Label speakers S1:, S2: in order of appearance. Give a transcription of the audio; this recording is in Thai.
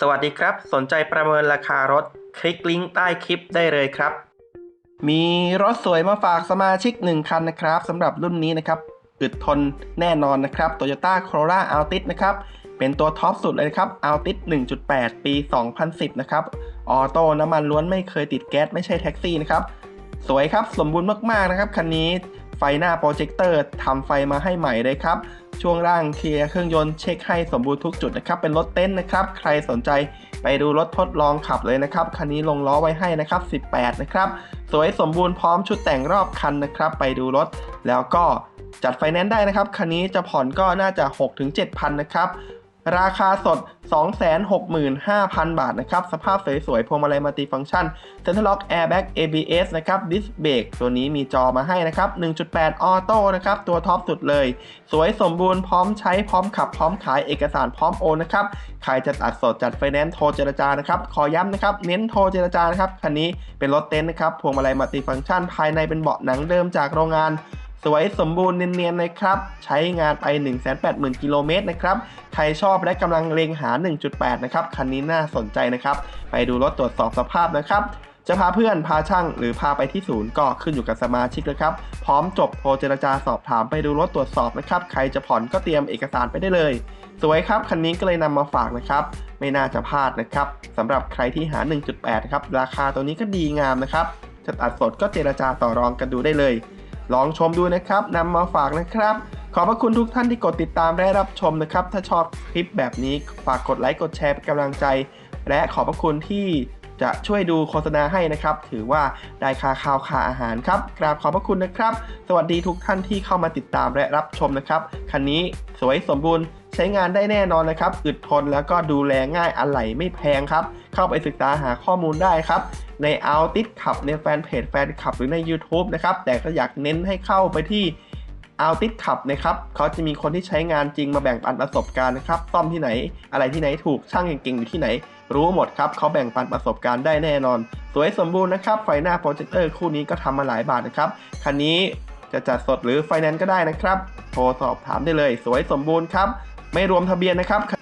S1: สวัสดีครับ สนใจประเมินราคารถ คลิกลิงก์ใต้คลิปได้เลยครับ มีรถสวยมาฝากสมาชิก 1 คันนะครับสำหรับรุ่นนี้นะครับอึดทนแน่นอนนะครับ Toyota Corolla Altis นะครับ เป็นตัวท็อปสุดเลยครับ Altis 1.8 ปี 2010 นะครับ ออโต้น้ำมันล้วนไม่เคยติดแก๊สไม่ใช่แท็กซี่นะครับ สวยครับ สมบูรณ์มาก ๆ นะครับ คันนี้ไฟหน้าโปรเจคเตอร์ทำไฟมาให้ใหม่เลยครับ ช่วงล่างเคลียร์เครื่องยนต์เช็คให้สมบูรณ์ทุกจุดนะครับเป็นรถเต้นนะครับ ใครสนใจไปดูรถทดลองขับเลยนะครับคันนี้ลงล้อไว้ให้นะครับ 18 นะครับ สวยสมบูรณ์พร้อมชุดแต่งรอบคันนะครับ ไปดูรถแล้วก็จัดไฟแนนซ์ได้นะครับคันนี้จะผ่อนก็น่าจะ 6-7,000 นะครับ ราคาสด 265,000 บาทนะครับ สภาพสวยๆพวงมาลัยมัลติฟังก์ชัน Center Lock Airbag ABS นะครับ Disc Brake ตัวนี้มีจอมาให้นะครับ 1.8 ออโต้นะครับ ตัวท็อปสุดเลย สวยสมบูรณ์พร้อมใช้พร้อมขับ พร้อมขายเอกสารพร้อมโอนนะครับ ใครจะตัดสดจัดไฟแนนซ์โทรเจรจานะครับ ขอย้ำนะครับ เน้นโทรเจรจานะครับ คันนี้เป็นรถเต็นท์นะครับ พวงมาลัยมัลติฟังก์ชัน ภายในเป็นเบาะหนังเดิมจากโรงงาน วยสมบูรณ์เนียนๆนะครับ ใช้งานไป 180,000 กิโลเมตรนะครับ ใครชอบและกำลังเลงหา 1.8 นะครับ คันนี้น่าสนใจนะครับ ไปดูรถตรวจสอบสภาพนะครับ จะพาเพื่อนพาช่างหรือพาไปที่ศูนย์ก็ขึ้นอยู่กับสมาชิกเลยครับ พร้อมจบโทรเจรจาสอบถามไปดูรถตรวจสอบนะครับ ใครจะผ่อนก็เตรียมเอกสารไปได้เลย สวยครับ คันนี้ก็เลยนำมาฝากนะครับ ไม่น่าจะพลาดนะครับสำหรับใครที่หา 1.8 ครับ ราคาตัวนี้ก็ดีงามนะครับจะตัดสดก็เจรจาต่อรองกันดูได้เลย ลองชมดูนะครับนำมาฝากนะครับ ขอบพระคุณทุกท่านที่กดติดตามและรับชมนะครับ ถ้าชอบคลิปแบบนี้ฝากกดไลค์กดแชร์เป็นกำลังใจ และขอบพระคุณที่ จะช่วยดูโฆษณาให้นะครับ ถือว่าได้ค่าข้าวค่าอาหารครับ กราบขอบพระคุณนะครับ สวัสดีทุกท่านที่เข้ามาติดตามและรับชมนะครับ คันนี้สวยสมบูรณ์ใช้งานได้แน่นอนนะครับ อึดทนแล้วก็ดูแลง่ายอะไหล่ไม่แพงครับ เข้าไปศึกษาหาข้อมูลได้ครับ ในเอาติดขับในแฟนเพจแฟนคลับหรือใน YouTube นะครับ แต่ก็อยากเน้นให้เข้าไปที่ เอาติดขับนะครับเขาจะมีคนที่ใช้งานจริงมาแบ่งปันประสบการณ์นะครับซ่อมที่ไหน อะไรที่ไหนถูกช่างเก่งๆอยู่ที่ไหน รู้หมดครับเขาแบ่งปันประสบการณ์ได้แน่นอน สวยสมบูรณ์นะครับไฟหน้าโปรเจคเตอร์คู่นี้ก็ทำมาหลายบาทนะครับคันนี้จะจัดสดหรือไฟแนนซ์ก็ได้นะครับ โทรสอบถามได้เลย สวยสมบูรณ์ครับ ไม่รวมทะเบียนนะครับ